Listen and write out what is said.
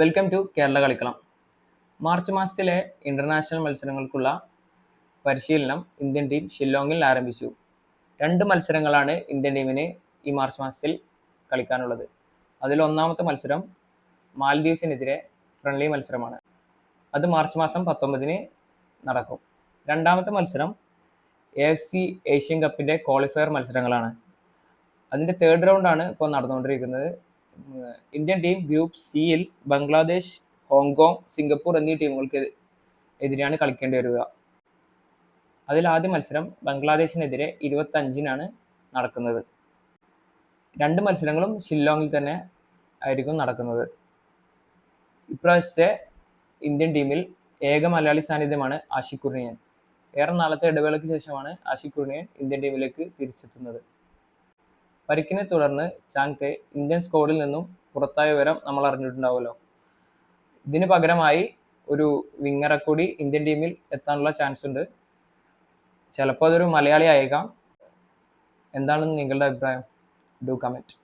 Welcome to Kerala കളിക്കളം March മാസത്തിലെ international മത്സരങ്ങൾക്കുള്ള പരിശീലനം ഇന്ത്യൻ ടീം ഷില്ലോങ്ങിൽ ആരംഭിച്ചു. രണ്ട് മത്സരങ്ങളാണ് ഇന്ത്യൻ ടീമിന് ഈ മാർച്ച് മാസത്തിൽ കളിക്കാനുള്ളത്. അതിൽ ഒന്നാമത്തെ മത്സരം മാലദ്വീപ്സിനെതിരെ ഫ്രണ്ട്ലി മത്സരമാണ്. അത് മാർച്ച് മാസം പത്തൊമ്പതിന് നടക്കും. രണ്ടാമത്തെ മത്സരം എ എഫ് സി ഏഷ്യൻ കപ്പിന്റെ ക്വാളിഫയർ മത്സരങ്ങളാണ്. അതിന്റെ തേർഡ് റൗണ്ടാണ് ഇപ്പോൾ നടന്നുകൊണ്ടിരിക്കുന്നത്. ഇന്ത്യൻ ടീം ഗ്രൂപ്പ് സിയിൽ ബംഗ്ലാദേശ് ഹോങ്കോങ് സിംഗപ്പൂർ എന്നീ ടീമുകൾക്ക് എതി- എതിരെയാണ് കളിക്കേണ്ടി വരിക. അതിൽ ആദ്യ മത്സരം ബംഗ്ലാദേശിനെതിരെ ഇരുപത്തി അഞ്ചിനാണ് നടക്കുന്നത്. രണ്ട് മത്സരങ്ങളും ഷില്ലോങ്ങിൽ തന്നെ ആയിരിക്കും നടക്കുന്നത്. ഇപ്രാവശ്യത്തെ ഇന്ത്യൻ ടീമിൽ ഏക മലയാളി സാന്നിധ്യമാണ് ആഷിഖ് കുർണിയൻ. ഏറെ നാളത്തെ ഇടവേളയ്ക്ക് ശേഷമാണ് ആഷിഖ് കുർണിയൻ ഇന്ത്യൻ ടീമിലേക്ക് തിരിച്ചെത്തുന്നത്. പരിക്കിനെ തുടർന്ന് ചാങ്തെ ഇന്ത്യൻ സ്കോഡിൽ നിന്നും പുറത്തായ വിവരം നമ്മൾ അറിഞ്ഞിട്ടുണ്ടാവുമല്ലോ. ഇതിന് പകരമായി ഒരു വിങ്ങറെ കൂടി ഇന്ത്യൻ ടീമിൽ എത്താനുള്ള ചാൻസ് ഉണ്ട്. ചിലപ്പോൾ അതൊരു മലയാളി ആയേക്കാം. എന്താണ് നിങ്ങളുടെ അഭിപ്രായം? Do comment